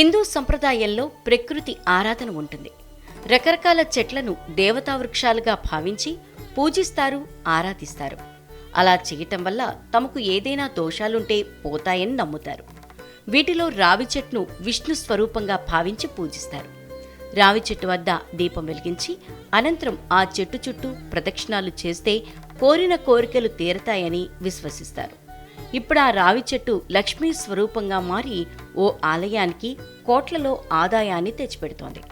హిందూ సంప్రదాయంలో ప్రకృతి ఆరాధన ఉంటుంది. రకరకాల చెట్లను దేవతా వృక్షాలుగా భావించి పూజిస్తారు ఆరాధిస్తారు. అలా చేయటం వల్ల తమకు ఏదైనా దోషాలుంటే పోతాయని నమ్ముతారు. వీటిలో రావి చెట్టును విష్ణు స్వరూపంగా భావించి పూజిస్తారు. రావి చెట్టు వద్ద దీపం వెలిగించి అనంతరం ఆ చెట్టు చుట్టూ ప్రదక్షిణాలు చేస్తే కోరిన కోరికలు తీరతాయని విశ్వసిస్తారు. ఇప్పుడు ఆ రావి చెట్టు లక్ష్మీ స్వరూపంగా మారి ఓ ఆలయానికి కోట్లలో ఆదాయాన్ని తెచ్చిపెడుతోంది.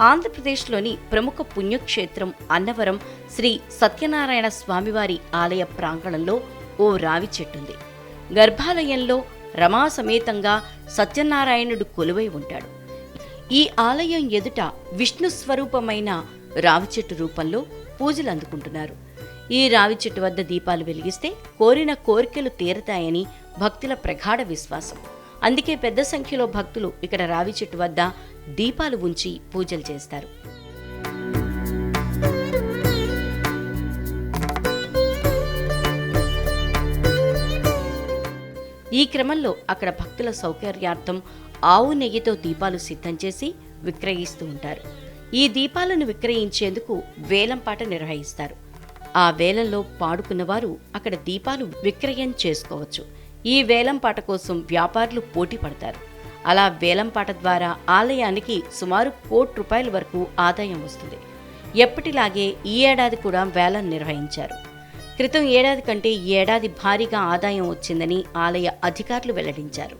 ఆంధ్రప్రదేశ్లోని ప్రముఖ పుణ్యక్షేత్రం అన్నవరం శ్రీ సత్యనారాయణ స్వామివారి ఆలయ ప్రాంగణంలో ఓ రావి చెట్టుంది. గర్భాలయంలో రమాసమేతంగా సత్యనారాయణుడు కొలువై ఉంటాడు. ఈ ఆలయం ఎదుట విష్ణు స్వరూపమైన రావి చెట్టు రూపంలో పూజలు అందుకుంటున్నారు ఈ రావి చెట్టు వద్ద దీపాలు వెలిగిస్తే కోరిన కోరికలు తీరతాయని భక్తుల ప్రగాఢ విశ్వాసం. అందుకే పెద్ద సంఖ్యలో భక్తులు ఇక్కడ రావి చెట్టు వద్ద దీపాలు ఉంచి పూజలు చేస్తారు. ఈ క్రమంలో అక్కడ భక్తుల సౌకర్యార్థం ఆవు నెయ్యితో దీపాలు సిద్ధం చేసి విక్రయిస్తూ ఉంటారు. ఈ దీపాలను విక్రయించేందుకు వేలంపాట నిర్వహిస్తారు. ఆ వేలంలో పాడుకున్నవారు అక్కడ దీపాలు విక్రయం చేసుకోవచ్చు. ఈ వేలంపాట కోసం వ్యాపారులు పోటీ పడతారు. అలా వేలంపాట ద్వారా ఆలయానికి సుమారు కోటి రూపాయల వరకు ఆదాయం వస్తుంది. ఎప్పటిలాగే ఈ ఏడాది కూడా వేలం నిర్వహించారు. క్రితం ఏడాది కంటే ఈ ఏడాది భారీగా ఆదాయం వచ్చిందని ఆలయ అధికారులు వెల్లడించారు.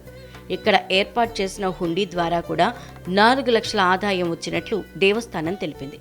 ఇక్కడ ఏర్పాటు చేసిన హుండీ ద్వారా కూడా నాలుగు లక్షల ఆదాయం వచ్చినట్లు దేవస్థానం తెలిపింది.